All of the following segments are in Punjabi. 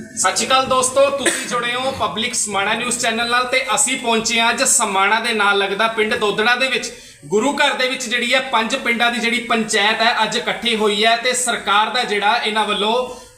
ਸਤਿ ਸ਼੍ਰੀ ਅਕਾਲ ਦੋਸਤੋ, ਤੁਸੀਂ ਜੁੜੇ ਹੋ ਪਬਲਿਕ ਸਮਾਣਾ ਨਿਊਜ਼ ਚੈਨਲ ਨਾਲ ਤੇ ਅਸੀਂ ਪਹੁੰਚੇ ਹਾਂ ਅੱਜ ਸਮਾਣਾ ਦੇ ਨਾਲ ਲੱਗਦਾ ਪਿੰਡ ਦੋਦੜਾ ਦੇ ਵਿੱਚ। ਗੁਰੂ ਘਰ ਦੇ ਵਿੱਚ ਜਿਹੜੀ ਹੈ ਪੰਜ ਪਿੰਡਾਂ ਦੀ ਜਿਹੜੀ ਪੰਚਾਇਤ ਹੈ, ਅੱਜ ਇਕੱਠੀ ਹੋਈ ਹੈ ਤੇ ਸਰਕਾਰ ਦਾ ਜਿਹੜਾ ਇਹਨਾਂ ਵੱਲੋਂ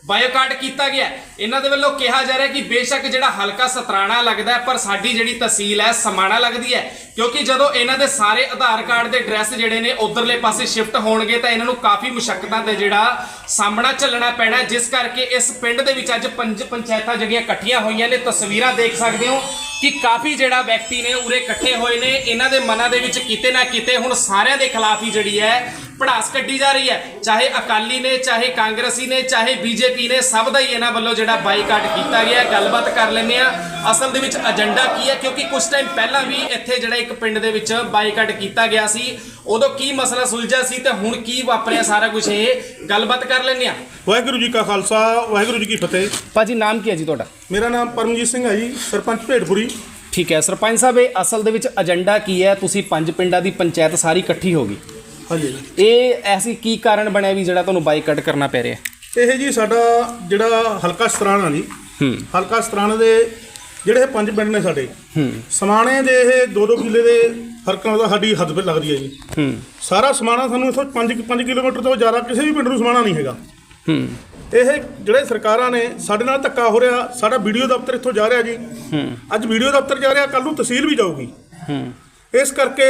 ਬਾਇਓਕਾਟ ਕੀਤਾ ਗਿਆ ਇਹਨਾਂ ਦੇ ਵੱਲੋਂ ਕਿਹਾ ਜਾ ਰਿਹਾ ਕਿ ਬੇਸ਼ੱਕ ਜਿਹੜਾ ਹਲਕਾ ਸਤਰਾਣਾ ਲੱਗਦਾ ਪਰ ਸਾਡੀ ਜਿਹੜੀ ਤਹਿਸੀਲ ਹੈ, ਸਮਾਣਾ ਲੱਗਦੀ ਹੈ। ਕਿਉਂਕਿ ਜਦੋਂ ਇਹਨਾਂ ਦੇ ਸਾਰੇ ਆਧਾਰ ਕਾਰਡ ਦੇ ਐਡਰੈਸ ਜਿਹੜੇ ਨੇ, ਉਧਰਲੇ ਪਾਸੇ ਸ਼ਿਫਟ ਹੋਣਗੇ, ਤਾਂ ਇਹਨਾਂ ਨੂੰ ਕਾਫੀ ਮੁਸ਼ਕਲਾਂ ਦਾ ਜਿਹੜਾ ਸਾਹਮਣਾ ਝੱਲਣਾ ਪੈਣਾ ਜਿਸ ਕਰਕੇ ਇਸ ਪਿੰਡ ਦੇ ਵਿੱਚ ਅੱਜ ਪੰਜ ਪੰਚਾਇਤਾਂ ਜਿਹੜੀਆਂ ਇਕੱਠੀਆਂ ਹੋਈਆਂ ਨੇ, ਤਸਵੀਰਾਂ ਦੇਖ ਸਕਦੇ ਹੋ ਕਿ ਕਾਫੀ ਜਿਹੜਾ ਵਿਅਕਤੀ ਨੇ, ਉਰੇ ਇਕੱਠੇ ਹੋਏ ਨੇ। ਇਹਨਾਂ ਦੇ ਮਨਾਂ ਦੇ ਵਿੱਚ ਕਿਤੇ ਨਾ ਕਿਤੇ ਹੁਣ ਸਾਰਿਆਂ ਦੇ ਖਿਲਾਫ ਹੀ ਜਿਹੜੀ ਹੈ ਪੜਾਸ ਕੱਢੀ ਜਾ ਰਹੀ ਹੈ। ਚਾਹੇ ਅਕਾਲੀ ਨੇ ਚਾਹੇ ਕਾਂਗਰਸੀ ਨੇ ਚਾਹੇ ਬੀਜੇਪੀ ਨੇ ਸਭ ਦਾ ਹੀ ਇਹਨਾਂ ਵੱਲੋਂ ਜਿਹੜਾ ਬਾਈਕਾਟ ਕੀਤਾ ਗਿਆ। ਗੱਲਬਾਤ ਕਰ ਲੈਂਦੇ ਆ ਅਸਲ ਦੇ ਵਿੱਚ ਏਜੰਡਾ ਕੀ ਹੈ? ਕਿਉਂਕਿ ਕੁਝ ਟਾਈਮ ਪਹਿਲਾਂ ਵੀ ਇੱਥੇ ਜਿਹੜਾ ਇੱਕ ਪਿੰਡ ਦੇ ਵਿੱਚ ਬਾਈਕਾਟ ਕੀਤਾ ਗਿਆ ਸੀ। ਉਦੋਂ ਕੀ ਮਸਲਾ ਸੁਲਝਿਆ ਸੀ ਤੇ ਹੁਣ ਕੀ ਵਾਪਰਿਆ ਸਾਰਾ ਕੁਝ ਇਹ? ਗੱਲਬਾਤ ਕਰ ਲੈਂਦੇ ਆ ਵਾਹਿਗੁਰੂ ਜੀ ਕਾ ਖਾਲਸਾ ਵਾਹਿਗੁਰੂ ਜੀ ਕੀ ਫਤਿਹ। ਭਾਜੀ ਨਾਮ ਕੀ ਹੈ ਜੀ ਤੁਹਾਡਾ? ਮੇਰਾ ਨਾਮ ਪਰਮਜੀਤ ਸਿੰਘ ਹੈ ਜੀ ਸਰਪੰਚ ਭੇਡਪੁਰੀ। ਠੀਕ ਹੈ। ਸਰਪੰਚ ਸਾਹਿਬ ਇਹ ਅਸਲ ਦੇ ਵਿੱਚ ਏਜੰਡਾ ਕੀ ਹੈ? ਤੁਸੀਂ ਪੰਜ ਪਿੰਡਾਂ ਦੀ ਪੰਚਾਇਤ ਸਾਰੀ ਇਕੱਠੀ ਹੋ ਗਈ। ਹਾਂਜੀ। ਇਹ ਐਸੀ ਕੀ ਕਾਰਨ ਬਣਿਆ ਵੀ ਜਿਹੜਾ ਤੁਹਾਨੂੰ ਬਾਈਕਾਟ ਕਰਨਾ ਪੈ ਰਿਹਾ? ਇਹ ਜੀ ਸਾਡਾ ਜਿਹੜਾ ਹਲਕਾ ਸਤਰਾਣਾ ਜੀ ਹੂੰ। ਹਲਕਾ ਸਤਰਾਣਾ ਦੇ ਜਿਹੜੇ ਪੰਜ ਪਿੰਡ ਨੇ ਸਾਡੇ ਹੂੰ। ਸਮਾਣੇ ਦੇ ਇਹ 2-2 ਕਿੱਲੇ ਦੇ ਫਰਕਾਂ ਦਾ ਸਾਡੀ ਹੱਦ 'ਤੇ ਲੱਗਦੀ ਹੈ ਜੀ। ਹੂੰ। ਸਾਰਾ ਸਮਾਣਾ ਸਾਨੂੰ ਇਥੋਂ 5 5 ਕਿਲੋਮੀਟਰ ਤੋਂ ਜ਼ਿਆਦਾ ਕਿਸੇ ਵੀ ਪਿੰਡ ਨੂੰ ਸਮਾਣਾ ਨਹੀਂ ਹੈਗਾ। ਹੂੰ। ਇਹ ਜਿਹੜੇ ਸਰਕਾਰਾਂ ਨੇ ਸਾਡੇ ਨਾਲ ਧੱਕਾ ਹੋ ਰਿਹਾ ਸਾਡਾ ਵੀਡੀਓ ਦਫ਼ਤਰ ਇੱਥੋਂ ਜਾ ਰਿਹਾ ਜੀ। ਹੂੰ। ਅੱਜ ਵੀਡੀਓ ਦਫ਼ਤਰ ਜਾ ਰਿਹਾ ਕੱਲ ਨੂੰ ਤਹਿਸੀਲ ਵੀ ਜਾਊਗੀ। ਹੂੰ। ਇਸ ਕਰਕੇ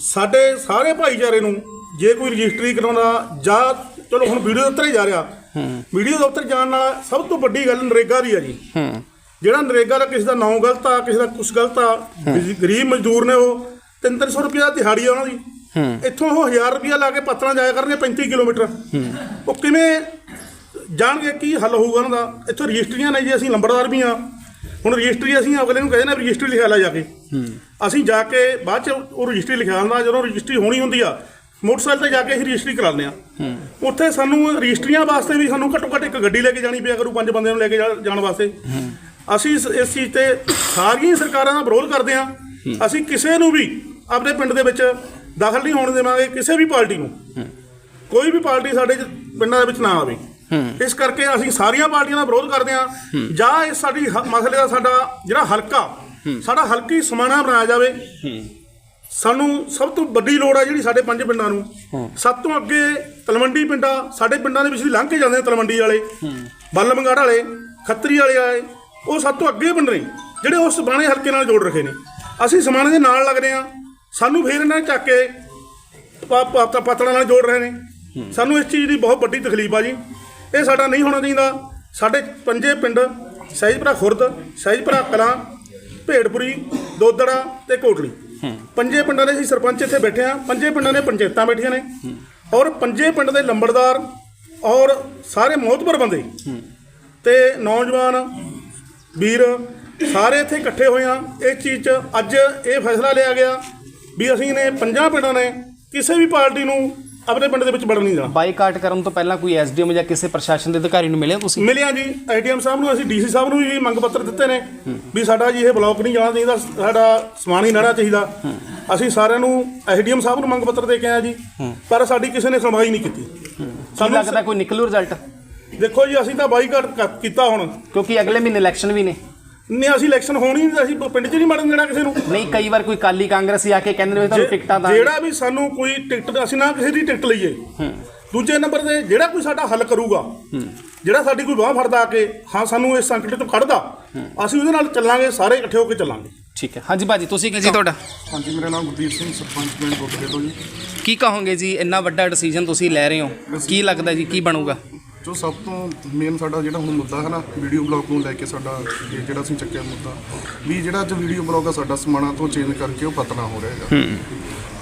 ਸਾਡੇ ਸਾਰੇ ਭਾਈਚਾਰੇ ਨੂੰ ਜੇ ਕੋਈ ਰਜਿਸਟਰੀ ਕਰਾਉਂਦਾ ਜਾਂ ਚਲੋ ਹੁਣ ਵੀਡੀਓ ਦਫ਼ਤਰ ਹੀ ਜਾ ਰਿਹਾ। ਵੀਡੀਓ ਦਫ਼ਤਰ ਜਾਣ ਨਾਲ ਸਭ ਤੋਂ ਵੱਡੀ ਗੱਲ ਨਰੇਗਾ ਦੀ ਹੈ ਜੀ। ਹੂੰ। ਜਿਹੜਾ ਨਰੇਗਾ ਦਾ ਕਿਸੇ ਦਾ ਨਾਂ ਗਲਤ ਆ ਕਿਸੇ ਦਾ ਕੁਛ ਗਲਤ ਆ ਗਰੀਬ ਮਜ਼ਦੂਰ ਨੇ ਉਹ 300 ਰੁਪਿਆ ਦਿਹਾੜੀ ਆ ਉਹਨਾਂ ਦੀ। ਇੱਥੋਂ ਉਹ 1000 ਰੁਪਿਆ ਲਾ ਕੇ ਪਤਲਾ ਜਾਇਆ ਕਰਨਗੇ 35 ਕਿਲੋਮੀਟਰ। ਉਹ ਕਿਵੇਂ ਜਾਣਗੇ ਕੀ ਹੱਲ ਹੋਊਗਾ ਉਹਨਾਂ ਦਾ? ਇੱਥੋਂ ਰਜਿਸਟਰੀਆਂ ਨੇ ਜੀ ਅਸੀਂ ਲੰਬੜਦਾਰ ਵੀ ਆ। ਹੁਣ ਰਜਿਸਟਰੀ ਅਸੀਂ ਅਗਲੇ ਨੂੰ ਕਹਿੰਦੇ ਨੇ ਰਜਿਸਟਰੀ ਲਿਖਾ ਲੈ ਜਾ ਕੇ। ਅਸੀਂ ਜਾ ਕੇ ਬਾਅਦ ਚ ਉਹ ਰਜਿਸਟਰੀ ਲਿਖਾ ਆਉਂਦਾ ਜਦੋਂ ਰਜਿਸਟਰੀ ਹੋਣੀ ਹੁੰਦੀ ਆ ਮੋਟਰਸਾਈਕਲ ਤੇ ਜਾ ਕੇ ਅਸੀਂ ਰਜਿਸਟਰੀ ਕਰਾਉਂਦੇ ਆ ਉੱਥੇ ਸਾਨੂੰ ਰਜਿਸਟਰੀਆਂ ਵਾਸਤੇ ਵੀ ਸਾਨੂੰ ਘੱਟੋ ਘੱਟ ਇੱਕ ਗੱਡੀ ਲੈ ਕੇ ਜਾਣੀ ਪਿਆ ਕਰੂ ਪੰਜ ਬੰਦਿਆਂ ਨੂੰ ਲੈ ਕੇ ਜਾ- ਜਾਣ ਵਾਸਤੇ। ਅਸੀਂ ਇਸ ਇਸ ਚੀਜ਼ ਤੇ ਸਾਰੀਆਂ ਹੀ ਸਰਕਾਰਾਂ ਦਾ ਵਿਰੋਧ ਕਰਦੇ ਆ ਅਸੀਂ ਕਿਸੇ ਨੂੰ ਵੀ ਆਪਣੇ ਪਿੰਡ ਦੇ ਵਿੱਚ ਦਾਖਲ ਨਹੀਂ ਹੋਣ ਦੇਵਾਂਗੇ, ਕਿਸੇ ਵੀ ਪਾਰਟੀ ਨੂੰ। ਕੋਈ ਵੀ ਪਾਰਟੀ ਸਾਡੇ ਚ- ਪਿੰਡਾਂ ਦੇ ਵਿੱਚ ਨਾ ਆਵੇ। ਇਸ ਕਰਕੇ ਅਸੀਂ ਸਾਰੀਆਂ ਪਾਰਟੀਆਂ ਦਾ ਵਿਰੋਧ ਕਰਦੇ ਹਾਂ। ਜਾਂ ਇਹ ਸਾਡੀ ਹ- ਮਸਲੇ ਦਾ ਸਾਡਾ ਜਿਹੜਾ ਹਲਕਾ, ਸਾਡਾ ਹਲਕੀ ਸਮਾਣਾ ਬਣਾਇਆ ਜਾਵੇ। ਸਾਨੂੰ ਸਭ ਤੋਂ ਵੱਡੀ ਲੋੜ ਹੈ ਜਿਹੜੀ ਸਾਡੇ ਪੰਜ ਪਿੰਡਾਂ ਨੂੰ। ਸਭ ਤੋਂ ਅੱਗੇ ਤਲਵੰਡੀ ਪਿੰਡਾਂ ਸਾਡੇ ਪਿੰਡਾਂ ਦੇ ਵਿੱਚ ਦੀ ਲੰਘ ਕੇ ਜਾਂਦੇ ਨੇ ਤਲਵੰਡੀ ਵਾਲੇ। ਬੱਲ ਬੰਗਾੜ ਵਾਲੇ ਖੱਤਰੀ ਵਾਲੇ ਆਏ ਉਹ ਸਭ ਤੋਂ ਅੱਗੇ ਪਿੰਡ ਨੇ ਜਿਹੜੇ ਉਸ ਬਾਣੇ ਹਲਕੇ ਨਾਲ ਜੋੜ ਰੱਖੇ ਨੇ। ਅਸੀਂ ਸਮਾਣੇ ਦੇ ਨਾਲ ਲੱਗਦੇ ਆ। ਸਾਨੂੰ ਫੇਰ ਇਹਨਾਂ ਚੱਕ ਕੇ ਪਤਲਾਂ ਨਾਲ ਜੋੜ ਰਹੇ ਨੇ। ਸਾਨੂੰ ਇਸ ਚੀਜ਼ ਦੀ ਬਹੁਤ ਵੱਡੀ ਤਕਲੀਫ ਆ ਜੀ। ਇਹ ਸਾਡਾ ਨਹੀਂ ਹੋਣਾ ਚਾਹੀਦਾ। ਸਾਡੇ ਪੰਜੇ ਪਿੰਡ ਸਹਿਜਪੁਰਾ ਖੁਰਦ ਸਹਿਜਪੁਰਾ ਕਲਾਂ ਭੇੜਪੁਰੀ ਦੋਦੜਾ ਤੇ ਕੋਟਲੀ। ਪੰਜੇ ਪਿੰਡਾਂ ਦੇ ਅਸੀਂ ਸਰਪੰਚ ਇੱਥੇ ਬੈਠੇ ਆ ਪੰਜੇ ਪਿੰਡਾਂ ਦੇ ਪੰਚਾਇਤਾਂ ਬੈਠੀਆਂ ਨੇ। ਔਰ ਪੰਜੇ ਪਿੰਡ ਦੇ ਲੰਬੜਦਾਰ ਔਰ ਸਾਰੇ ਮੋਹਤਬਰ ਬੰਦੇ। ਤੇ ਨੌਜਵਾਨ ਵੀਰ ਸਾਰੇ ਇੱਥੇ ਇਕੱਠੇ ਹੋਏ ਆ ਇਸ ਚੀਜ਼ 'ਚ ਅੱਜ ਇਹ ਫੈਸਲਾ ਲਿਆ ਗਿਆ ਵੀ ਅਸੀਂ ਨੇ ਪੰਜਾਂ ਪਿੰਡਾਂ ਨੇ ਕਿਸੇ ਵੀ ਪਾਰਟੀ ਨੂੰ ਆਪਣੇ ਪਿੰਡ ਦੇ ਵਿੱਚ ਵੜਨ ਨਹੀਂ ਦੇਣਾ। ਬਾਈਕਾਟ ਕਰਨ ਤੋਂ ਪਹਿਲਾਂ ਕੋਈ ਐਸਡੀਐਮ ਜਾਂ ਕਿਸੇ ਪ੍ਰਸ਼ਾਸਨ ਦੇ ਅਧਿਕਾਰੀ ਨੂੰ ਮਿਲਿਆ ਤੁਸੀਂ? ਮਿਲਿਆ ਜੀ। ਆਈਟੀਐਮ ਸਾਹਿਬ ਨੂੰ ਅਸੀਂ ਡੀਸੀ ਸਾਹਿਬ ਨੂੰ ਵੀ ਮੰਗ ਪੱਤਰ ਦਿੱਤੇ ਨੇ ਵੀ ਸਾਡਾ ਜੀ ਇਹ ਬਲੌਕ ਨਹੀਂ ਜਾਣਾ ਚਾਹੀਦਾ ਸਾਡਾ ਸਮਾਨ ਹੀ ਨੜਾ ਚਾਹੀਦਾ। ਅਸੀਂ ਸਾਰਿਆਂ ਨੂੰ ਐਸਡੀਐਮ ਸਾਹਿਬ ਨੂੰ ਮੰਗ ਪੱਤਰ ਦੇ ਕੇ ਆਏ ਜੀ ਪਰ ਸਾਡੀ ਕਿਸੇ ਨੇ ਸੁਣਵਾਈ ਨਹੀਂ ਕੀਤੀ। ਸਾਨੂੰ ਲੱਗਦਾ ਕੋਈ ਨਿਕਲੂ ਰਿਜ਼ਲਟ ਦੇਖੋ ਜੀ ਅਸੀਂ ਤਾਂ ਬਾਈਕਾਟ ਕੀਤਾ ਹੁਣ। ਕਿਉਂਕਿ ਅਗਲੇ ਮਹੀਨੇ ਇਲੈਕਸ਼ਨ ਵੀ ਨੇ। ਨਹੀਂ ਅਸੀਂ ਇਲੈਕਸ਼ਨ ਹੋਣੀ ਨਹੀਂ ਅਸੀਂ ਪਿੰਡ 'ਚ ਨਹੀਂ ਮੜਨ ਦੇਣਾ ਕਿਸੇ ਨੂੰ। ਨਹੀਂ ਕਈ ਵਾਰ ਕੋਈ ਕਾਲੀ ਕਾਂਗਰਸੀ ਆ ਕੇ ਕਹਿੰਦੇ ਨੇ ਵੀ ਤੁਹਾਨੂੰ ਟਿਕਟਾਂ ਦਾ ਜਿਹੜਾ ਵੀ ਸਾਨੂੰ ਕੋਈ ਟਿਕਟ ਅਸੀਂ ਨਾ ਕਿਸੇ ਦੀ ਟਿਕਟ ਲਈਏ। ਦੂਜੇ ਨੰਬਰ ਤੇ ਜਿਹੜਾ ਕੋਈ ਸਾਡਾ ਹੱਲ ਕਰੂਗਾ ਜਿਹੜਾ ਸਾਡੀ ਕੋਈ ਬਾਹ ਫੜਦਾ ਆ ਕੇ ਹਾਂ ਸਾਨੂੰ ਇਸ ਸੰਕਟ ਤੋਂ ਕੱਢਦਾ ਅਸੀਂ ਉਹਦੇ ਨਾਲ ਚੱਲਾਂਗੇ ਸਾਰੇ ਇਕੱਠੇ ਹੋ ਕੇ ਚੱਲਾਂਗੇ। ਠੀਕ ਹੈ। ਹਾਂਜੀ ਭਾਜੀ ਤੁਸੀਂ ਕੀ ਜੀ ਤੁਹਾਡਾ? ਹਾਂਜੀ ਮੇਰਾ ਨਾਮ ਗੁਰਦੀਪ ਸਿੰਘ ਸਰਪੰਚ ਪਿੰਡ ਗੋਟਕੇ ਤੋਂ ਜੀ। ਕੀ ਕਹੋਗੇ ਜੀ ਇੰਨਾ ਵੱਡਾ ਡਿਸੀਜਨ ਤੁਸੀਂ ਲੈ ਰਹੇ ਹੋ? ਕੀ ਲੱਗਦਾ ਜੀ ਕੀ ਬਣੂਗਾ? ਜੋ ਸਭ ਤੋਂ ਮੇਨ ਸਾਡਾ ਜਿਹੜਾ ਹੁਣ ਮੁੱਦਾ ਹੈ ਨਾ ਵੀਡੀਓ ਬਲੌਗ ਨੂੰ ਲੈ ਕੇ ਸਾਡਾ ਇਹ ਜਿਹੜਾ ਅਸੀਂ ਚੱਕਿਆ ਮੁੱਦਾ ਵੀ ਜਿਹੜਾ ਅੱਜ ਵੀਡੀਓ ਬਲੌਗ ਆ ਸਾਡਾ ਸਮਾਣਾ ਤੋਂ ਚੇਂਜ ਕਰਕੇ ਉਹ ਪਤਨਾ ਹੋ ਰਿਹਾ ਹੈਗਾ।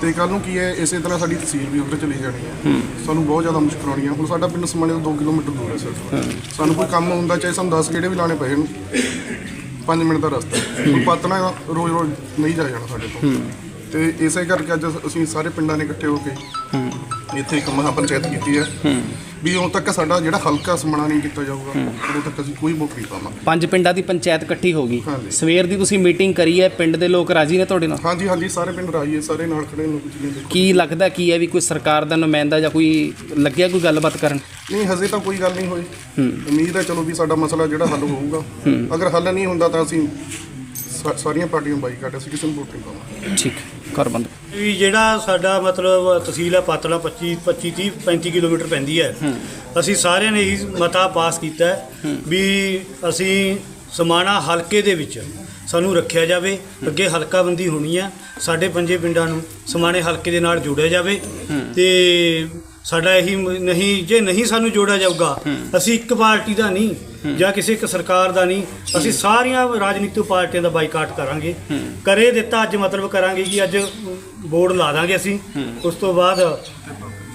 ਤੇ ਕੱਲ ਨੂੰ ਕੀ ਹੈ ਇਸੇ ਤਰ੍ਹਾਂ ਸਾਡੀ ਤਹਿਸੀਲ ਵੀ ਉੱਧਰ ਚਲੀ ਜਾਣੀ ਹੈ। ਸਾਨੂੰ ਬਹੁਤ ਜ਼ਿਆਦਾ ਮੁਸ਼ਕਲ ਆਉਣੀ ਹੈ। ਹੁਣ ਸਾਡਾ ਪਿੰਡ ਸਮਾਣੇ ਤੋਂ 2 ਕਿਲੋਮੀਟਰ ਦੂਰ ਹੈ ਸਿਰਫ ਸਾਨੂੰ ਕੋਈ ਕੰਮ ਹੁੰਦਾ ਚਾਹੇ ਸਾਨੂੰ 10 ਕਿਹੜੇ ਵੀ ਲਾਣੇ ਪਏ ਨੇ 5 ਮਿੰਟ ਦਾ ਰਸਤਾ। ਹੁਣ ਪਤਨਾ ਰੋਜ਼ ਰੋਜ਼ ਨਹੀਂ ਜਾ ਜਾਣਾ ਸਾਡੇ ਤੋਂ। ਤੇ ਇਸੇ ਕਰਕੇ ਅੱਜ ਅਸੀਂ ਸਾਰੇ ਪਿੰਡਾਂ ਨੇ ਇਕੱਠੇ ਹੋ ਕੇ ਇੱਥੇ ਇੱਕ ਮਹਾ ਪੰਚਾਇਤ ਕੀਤੀ ਹੈ। ਵੀ ਉਦੋਂ ਤੱਕ ਸਾਡਾ ਜਿਹੜਾ ਹਲਕਾ ਸਮਾਣਾ ਨਹੀਂ ਕੀਤਾ ਜਾਊਗਾ ਉਦੋਂ ਤੱਕ ਅਸੀਂ ਕੋਈ ਵੋਟ ਨਹੀਂ ਪਾਵਾਂਗੇ। ਪੰਜ ਪਿੰਡਾਂ ਦੀ ਪੰਚਾਇਤ ਇਕੱਠੀ ਹੋ ਗਈ। ਹਾਂਜੀ। ਸਵੇਰ ਦੀ ਤੁਸੀਂ ਮੀਟਿੰਗ ਕਰੀ ਹੈ ਪਿੰਡ ਦੇ ਲੋਕ ਰਾਜੀ ਨੇ ਤੁਹਾਡੇ ਨਾਲ? ਹਾਂਜੀ ਹਾਂਜੀ ਸਾਰੇ ਪਿੰਡ ਰਾਈਏ ਸਾਰੇ ਨਾਲ ਖੜੇ ਨੇ ਜਿਵੇਂ ਦੇਖੋ। ਕੀ ਲੱਗਦਾ ਕੀ ਹੈ ਵੀ ਕੋਈ ਸਰਕਾਰ ਦਾ ਨੁਮਾਇੰਦਾ ਜਾਂ ਕੋਈ ਲੱਗਿਆ ਕੋਈ ਗੱਲਬਾਤ ਕਰਨ? ਨਹੀਂ ਹਜੇ ਤਾਂ ਕੋਈ ਗੱਲ ਨਹੀਂ ਹੋਈ। ਉਮੀਦ ਹੈ ਚਲੋ ਵੀ ਸਾਡਾ ਮਸਲਾ ਜਿਹੜਾ ਹੱਲ ਹੋਊਗਾ। ਅਗਰ ਹੱਲ ਨਹੀਂ ਹੁੰਦਾ ਤਾਂ ਅਸੀਂ ਸਾ- ਸਾਰੀਆਂ ਪਾਰਟੀਆਂ ਬਾਈਕਾਟ ਅਸੀਂ ਕਿਸੇ ਨੂੰ ਵੋਟ ਨਹੀਂ ਪਾਵਾਂਗੇ। ਠੀਕ ਕਰ ਬੰਦ। ਵੀ ਜਿਹੜਾ ਸਾਡਾ ਮਤਲਬ ਤਹਿਸੀਲ ਹੈ ਪਾਤੜਾ 25 25 30 35 ਕਿਲੋਮੀਟਰ ਪੈਂਦੀ ਹੈ। ਅਸੀਂ ਸਾਰਿਆਂ ਨੇ ਹੀ ਮਤਾ ਪਾਸ ਕੀਤਾ ਹੈ ਵੀ ਅਸੀਂ ਸਮਾਣਾ ਹਲਕੇ ਦੇ ਵਿੱਚ ਸਾਨੂੰ ਰੱਖਿਆ ਜਾਵੇ ਅੱਗੇ ਹਲਕਾਬੰਦੀ ਹੋਣੀ ਹੈ ਸਾਡੇ ਪੰਜੇ ਪਿੰਡਾਂ ਨੂੰ ਸਮਾਣੇ ਹਲਕੇ ਦੇ ਨਾਲ ਜੋੜਿਆ ਜਾਵੇ ਤੇ ਸਾਡਾ ਇਹੀ ਮ- ਨਹੀਂ ਜੇ ਨਹੀਂ ਸਾਨੂੰ ਜੋੜਿਆ ਜਾਊਗਾ ਅਸੀਂ ਇੱਕ ਪਾਰਟੀ ਦਾ ਨਹੀਂ ਜਾਂ ਕਿਸੇ ਇੱਕ ਸਰਕਾਰ ਦਾ ਨਹੀਂ ਅਸੀਂ ਸਾਰੀਆਂ ਰਾਜਨੀਤਿਕ ਪਾਰਟੀਆਂ ਦਾ ਬਾਈਕਾਟ ਕਰਾਂਗੇ। ਕਰੇ ਦਿੱਤਾ ਅੱਜ ਮਤਲਬ ਕਰਾਂਗੇ ਕਿ ਅੱਜ ਬੋਰਡ ਲਾ ਦਾਂਗੇ ਅਸੀਂ। ਉਸ ਤੋਂ ਬਾਅਦ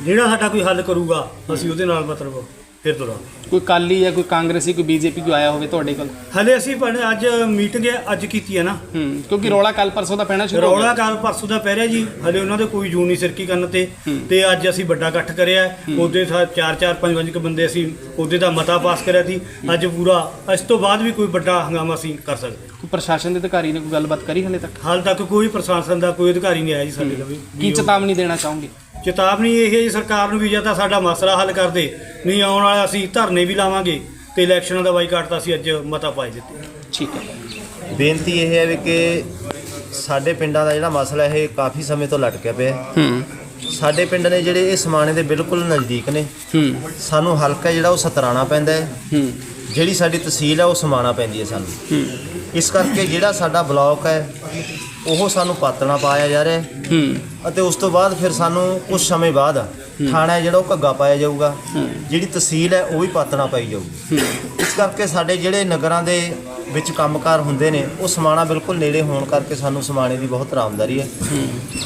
ਜਿਹੜਾ ਸਾਡਾ ਕੋਈ ਹੱਲ ਕਰੂਗਾ ਅਸੀਂ ਉਹਦੇ ਨਾਲ ਮਤਲਬ ਫਿਰ ਤੁਰਾਂਗੇ। ਕੋਈ ਕਾਲੀ ਜਾਂ ਕੋਈ ਕਾਂਗਰਸੀ ਕੋਈ ਬੀਜੇਪੀ ਕੋਈ ਆਇਆ ਹੋਵੇ ਤੁਹਾਡੇ ਕੋਲ? ਹਲੇ ਅਸੀਂ ਪਰ ਅੱਜ ਮੀਟਿੰਗ ਅੱਜ ਕੀਤੀ ਹੈ ਨਾ। ਹੂੰ ਕਿਉਂਕਿ ਰੌਲਾ ਕੱਲ ਪਰਸੋਂ ਦਾ ਪੈਣਾ ਸ਼ੁਰੂ ਹੋ ਰੌਲਾ ਕਾਲ ਪਰਸੋਂ ਦਾ ਪੈ ਰਿਹਾ ਜੀ ਹਲੇ ਉਹਨਾਂ ਦੇ ਕੋਈ ਜੂਨੀ ਸਿਰਕੀ ਕਰਨ ਤੇ। ਤੇ ਅੱਜ ਅਸੀਂ ਵੱਡਾ ਇਕੱਠ ਕਰਿਆ ਉਹਦੇ ਸਾ ਚਾਰ ਚਾਰ ਪੰਜ ਪੰਜ ਕੁ ਬੰਦੇ ਅਸੀਂ ਉਹਦੇ ਦਾ ਮਤਾ ਪਾਸ ਕਰਿਆ ਸੀ। ਅੱਜ ਪੂਰਾ ਇਸ ਤੋਂ ਬਾਅਦ ਵੀ ਕੋਈ ਵੱਡਾ ਹੰਗਾਮਾ ਅਸੀਂ ਕਰ ਸਕਦੇ। ਕੋਈ ਪ੍ਰਸ਼ਾਸਨ ਦੇ ਅਧਿਕਾਰੀ ਨੇ ਕੋਈ ਗੱਲਬਾਤ ਕਰੀ ਹਲੇ ਤੱਕ? ਹਾਲ ਤੱਕ ਕੋਈ ਪ੍ਰਸ਼ਾਸਨ ਦਾ ਕੋਈ ਅਧਿਕਾਰੀ ਨਹੀਂ ਆਇਆ ਜੀ ਸਾਡੇ ਕੋਲ ਕੀ ਚੇਤਾਵਨੀ ਦੇਣਾ ਚਾਹੋਗੇ? ਚੇਤਾਵਨੀ ਇਹ ਹੈ ਜੀ ਸਰਕਾਰ ਨੂੰ ਵੀ ਜਾਂ ਤਾਂ ਸਾਡਾ ਮਸਲਾ ਹੱਲ ਕਰ ਦੇ ਨਹੀਂ ਆਉਣ ਵਾਲਾ ਅਸੀਂ ਧਰਨੇ ਵੀ ਲਾਵਾਂਗੇ ਤੇ ਇਲੈਕਸ਼ਨਾਂ ਦਾ ਬਾਈਕਾਟ ਤਾਂ ਅਸੀਂ ਅੱਜ ਮਤਾ ਪਾਈ ਦਿੱਤੇ। ਠੀਕ ਹੈ। ਬੇਨਤੀ ਇਹ ਹੈ ਵੀ ਕਿ ਸਾਡੇ ਪਿੰਡਾਂ ਦਾ ਜਿਹੜਾ ਮਸਲਾ ਇਹ ਕਾਫੀ ਸਮੇਂ ਤੋਂ ਲਟਕਿਆ ਪਿਆ ਹੈ। ਹੂੰ। ਸਾਡੇ ਪਿੰਡ ਨੇ ਜਿਹੜੇ ਇਹ ਸਮਾਣੇ ਦੇ ਬਿਲਕੁਲ ਨਜ਼ਦੀਕ ਨੇ। ਹੂੰ। ਸਾਨੂੰ ਹਲਕਾ ਜਿਹੜਾ ਉਹ ਸਤਰਾਣਾ ਪੈਂਦਾ ਹੈ। ਹੂੰ। ਜਿਹੜੀ ਸਾਡੀ ਤਹਿਸੀਲ ਹੈ ਉਹ ਸਮਾਣਾ ਪੈਂਦੀ ਹੈ ਸਾਨੂੰ। ਹੂੰ। ਇਸ ਕਰਕੇ ਜਿਹੜਾ ਸਾਡਾ ਬਲਾਕ ਹੈ ਉਹ ਸਾਨੂੰ ਪਾਤਣਾ ਪਾਇਆ ਜਾ ਰਿਹਾ ਹੈ। ਹੂੰ ਅਤੇ ਉਸ ਤੋਂ ਬਾਅਦ ਫਿਰ ਸਾਨੂੰ ਕੁਝ ਸਮੇਂ ਬਾਅਦ ਥਾਣਾ ਹੈ ਜਿਹੜਾ ਉਹ ਘੱਗਾ ਪਾਇਆ ਜਾਊਗਾ। ਜਿਹੜੀ ਤਹਿਸੀਲ ਹੈ ਉਹ ਵੀ ਪਾਤਣਾ ਪਾਈ ਜਾਊਗੀ। ਇਸ ਕਰਕੇ ਸਾਡੇ ਜਿਹੜੇ ਨਗਰਾਂ ਦੇ ਵਿੱਚ ਕੰਮਕਾਰ ਹੁੰਦੇ ਨੇ ਉਹ ਸਮਾਣਾ ਬਿਲਕੁਲ ਨੇੜੇ ਹੋਣ ਕਰਕੇ ਸਾਨੂੰ ਸਮਾਣੇ ਦੀ ਬਹੁਤ ਆਰਾਮਦਾਰੀ ਹੈ।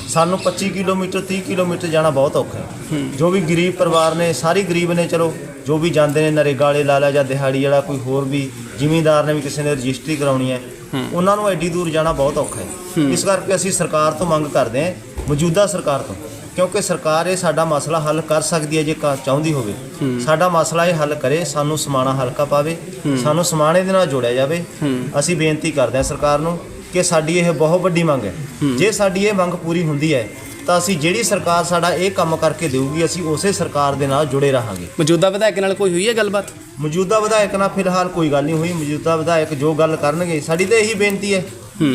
ਸਾਨੂੰ 25 ਕਿਲੋਮੀਟਰ 30 ਕਿਲੋਮੀਟਰ ਜਾਣਾ ਬਹੁਤ ਔਖਾ ਹੈ। ਜੋ ਵੀ ਗਰੀਬ ਪਰਿਵਾਰ ਨੇ ਸਾਰੀ ਗਰੀਬ ਨੇ ਚਲੋ ਜੋ ਵੀ ਜਾਂਦੇ ਨੇ ਨਰੇਗਾ ਵਾਲੇ ਲਾਲਾ ਜਾਂ ਦਿਹਾੜੀ ਵਾਲਾ ਕੋਈ ਹੋਰ ਵੀ ਜ਼ਿਮੀਂਦਾਰ ਨੇ ਵੀ ਕਿਸੇ ਨੇ ਰਜਿਸਟਰੀ ਕਰਾਉਣੀ ਹੈ ਉਹਨਾਂ ਨੂੰ ਐਡੀ ਦੂਰ ਜਾਣਾ ਬਹੁਤ ਔਖਾ ਹੈ। ਇਸ ਕਰਕੇ ਅਸੀਂ ਸਰਕਾਰ ਤੋਂ ਮੰਗ ਕਰਦੇ ਹਾਂ ਮੌਜੂਦਾ ਸਰਕਾਰ ਤੋਂ ਕਿਉਂਕਿ ਸਰਕਾਰ ਇਹ ਸਾਡਾ ਮਸਲਾ ਹੱਲ ਕਰ ਸਕਦੀ ਹੈ ਜੇ ਚਾਹੁੰਦੀ ਹੋਵੇ। ਸਾਡਾ ਮਸਲਾ ਇਹ ਹੱਲ ਕਰੇ ਸਾਨੂੰ ਸਮਾਣਾ ਹਲਕਾ ਪਾਵੇ ਸਾਨੂੰ ਸਮਾਣੇ ਦੇ ਨਾਲ ਜੋੜਿਆ ਜਾਵੇ। ਅਸੀਂ ਬੇਨਤੀ ਕਰਦੇ ਹਾਂ ਸਰਕਾਰ ਨੂੰ ਕਿ ਸਾਡੀ ਇਹ ਬਹੁਤ ਵੱਡੀ ਮੰਗ ਹੈ। ਜੇ ਸਾਡੀ ਇਹ ਮੰਗ ਪੂਰੀ ਹੁੰਦੀ ਹੈ ਤਾਂ ਅਸੀਂ ਜਿਹੜੀ ਸਰਕਾਰ ਸਾਡਾ ਇਹ ਕੰਮ ਕਰਕੇ ਦੇਊਗੀ ਅਸੀਂ ਉਸੇ ਸਰਕਾਰ ਦੇ ਨਾਲ ਜੁੜੇ ਰਹਾਂਗੇ। ਮੌਜੂਦਾ ਵਿਧਾਇਕ ਨਾਲ ਕੋਈ ਹੋਈ ਹੈ ਗੱਲਬਾਤ? ਮੌਜੂਦਾ ਵਿਧਾਇਕ ਨਾਲ ਫਿਲਹਾਲ ਕੋਈ ਗੱਲ ਨਹੀਂ ਹੋਈ। ਮੌਜੂਦਾ ਵਿਧਾਇਕ ਜੋ ਗੱਲ ਕਰਨਗੇ ਸਾਡੀ ਤਾਂ ਇਹੀ ਬੇਨਤੀ ਹੈ।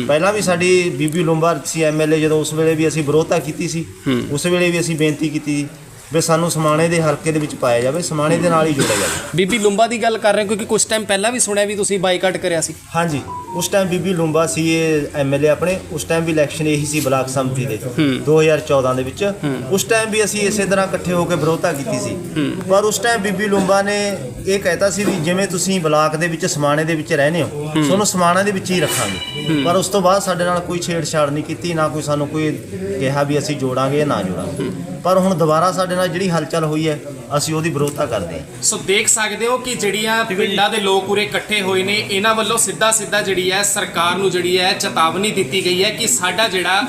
ਪਹਿਲਾਂ ਵੀ ਸਾਡੀ ਬੀਬੀ ਲੁੰਬਾ ਸੀ ਐਮਐਲਏ ਜਦੋਂ ਉਸ ਵੇਲੇ ਵੀ ਅਸੀਂ ਵਿਰੋਧਤਾ ਕੀਤੀ ਸੀ ਉਸ ਵੇਲੇ ਵੀ ਅਸੀਂ ਬੇਨਤੀ ਕੀਤੀ ਸੀ। ਵੀ ਸਾਨੂੰ ਸਮਾਣੇ ਦੇ ਹਲਕੇ ਦੇ ਵਿੱਚ ਪਾਇਆ ਜਾਵੇ ਸਮਾਣੇ ਦੇ ਨਾਲ ਹੀ ਜੋੜਿਆ ਜਾਵੇ। ਬੀਬੀ ਲੁੰਬਾ ਦੀ ਗੱਲ ਕਰ ਰਹੇ ਹੋ ਕਿਉਂਕਿ ਕੁਝ ਟਾਈਮ ਪਹਿਲਾਂ ਵੀ ਸੁਣਿਆ ਵੀ ਤੁਸੀਂ ਬਾਈਕਾਟ ਕਰਿਆ ਸੀ। ਹਾਂਜੀ ਉਸ ਟਾਈਮ ਬੀਬੀ ਲੁੰਬਾ ਸੀ ਇਹ ਐਮਐਲਏ ਆਪਣੇ ਉਸ ਟਾਈਮ ਵੀ ਇਲੈਕਸ਼ਨ ਇਹੀ ਸੀ ਬਲਾਕ ਸੰਮਤੀ ਦੇ। 2014 ਦੇ ਵਿੱਚ। ਉਸ ਟਾਈਮ ਵੀ ਅਸੀਂ ਇਸੇ ਤਰ੍ਹਾਂ ਇਕੱਠੇ ਹੋ ਕੇ ਵਿਰੋਧਤਾ ਕੀਤੀ ਸੀ। ਪਰ ਉਸ ਟਾਈਮ ਬੀਬੀ ਲੁੰਬਾ ਨੇ ਇਹ ਕਹਿਤਾ ਸੀ ਵੀ ਜਿਵੇਂ ਤੁਸੀਂ ਬਲਾਕ ਦੇ ਵਿੱਚ ਸਮਾਣੇ ਦੇ ਵਿੱਚ ਰਹਿੰਦੇ ਹੋ ਤੁਹਾਨੂੰ ਸਮਾਣਾ ਦੇ ਵਿੱਚ ਹੀ ਰੱਖਾਂਗੇ। ਪਰ ਉਸ ਤੋਂ ਬਾਅਦ ਸਾਡੇ ਨਾਲ ਕੋਈ ਛੇੜਛਾੜ ਨਹੀਂ ਕੀਤੀ ਨਾ ਕੋਈ ਸਾਨੂੰ ਕੋਈ ਕਿਹਾ ਵੀ ਅਸੀਂ ਜੋੜਾਂਗੇ ਨਾ ਜੋੜਾਂਗੇ। ਪਰ ਹੁਣ ਦੁਬਾਰਾ ਸਾਡੇ ਨਾਲ ਜਿਹੜੀ ਹਲਚਲ ਹੋਈ ਹੈ ਅਸੀਂ ਉਹਦੀ ਵਿਰੋਧਤਾ ਕਰਦੇ ਹਾਂ ਸੋ ਦੇਖ ਸਕਦੇ ਹੋ ਕਿ ਜਿਹੜੀਆਂ ਪਿੰਡਾਂ ਦੇ ਲੋਕ ਉਰੇ ਇਕੱਠੇ ਹੋਏ ਨੇ ਇਹਨਾਂ ਵੱਲੋਂ ਸਿੱਧਾ ਸਿੱਧਾ ਜਿਹੜੀ ਹੈ ਸਰਕਾਰ ਨੂੰ ਜਿਹੜੀ ਹੈ ਚੇਤਾਵਨੀ ਦਿੱਤੀ ਗਈ ਹੈ ਕਿ ਸਾਡਾ ਜਿਹੜਾ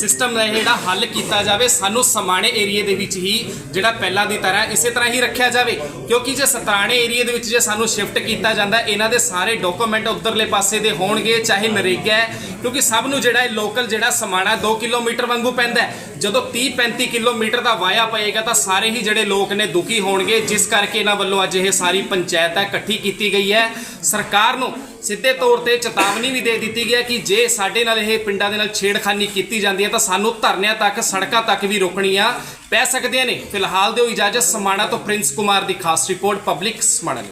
ਸਿਸਟਮ ਹੈ ਜਿਹੜਾ ਹੱਲ ਕੀਤਾ ਜਾਵੇ ਸਾਨੂੰ ਸਮਾਣੇ ਏਰੀਏ ਦੇ ਵਿੱਚ ਹੀ ਜਿਹੜਾ ਪਹਿਲਾਂ ਦੀ ਤਰ੍ਹਾਂ ਇਸੇ ਤਰ੍ਹਾਂ ਹੀ ਰੱਖਿਆ ਜਾਵੇ ਕਿਉਂਕਿ ਜੇ ਸਤਰਾਣੇ ਏਰੀਏ ਦੇ ਵਿੱਚ ਜੇ ਸਾਨੂੰ ਸ਼ਿਫਟ ਕੀਤਾ ਜਾਂਦਾ ਇਹਨਾਂ ਦੇ ਸਾਰੇ ਡਾਕੂਮੈਂਟ ਉਧਰਲੇ ਪਾਸੇ ਦੇ ਹੋਣਗੇ ਚਾਹੇ ਨਰੇਗਾ ਹੈ ਕਿਉਂਕਿ ਸਭ ਨੂੰ ਜਿਹੜਾ ਇਹ ਲੋਕਲ ਜਿਹੜਾ ਸਮਾਣਾ 2 ਕਿਲੋਮੀਟਰ ਵਾਂਗੂ ਪੈਂਦਾ ਹੈ। ਜਦੋਂ 30 35 ਕਿਲੋਮੀਟਰ ਦਾ ਵਾਇਆ ਪਏਗਾ ਤਾਂ ਸਾਰੇ ਹੀ ਜਿਹੜੇ ਲੋਕ ਨੇ ਦੁਖੀ ਹੋਣਗੇ, ਜਿਸ ਕਰਕੇ ਇਹਨਾਂ ਵੱਲੋਂ ਅੱਜ ਇਹ ਸਾਰੀ ਪੰਚਾਇਤ ਹੈ, ਇਕੱਠੀ ਕੀਤੀ ਗਈ ਹੈ। ਸਰਕਾਰ ਨੂੰ ਸਿੱਧੇ ਤੌਰ ਤੇ ਚੇਤਾਵਨੀ ਵੀ ਦੇ ਦਿੱਤੀ ਗਈ ਹੈ ਕਿ ਜੇ ਸਾਡੇ ਨਾਲ ਇਹ ਪਿੰਡਾਂ ਦੇ ਨਾਲ ਛੇੜਖਾਨੀ ਕੀਤੀ ਜਾਂਦੀ ਹੈ ਤਾਂ ਸਾਨੂੰ ਧਰਨਿਆਂ ਤੱਕ, ਸੜਕਾਂ ਤੱਕ ਵੀ ਰੋਕਣੀਆਂ ਪੈ ਸਕਦੀਆਂ ਨੇ। ਫਿਲਹਾਲ ਦਿਓ ਇਜਾਜ਼ਤ, ਸਮਾਣਾ ਤੋਂ ਪ੍ਰਿੰਸ ਕੁਮਾਰ ਦੀ ਖਾਸ ਰਿਪੋਰਟ, ਪਬਲਿਕ ਸਮਾਣਾ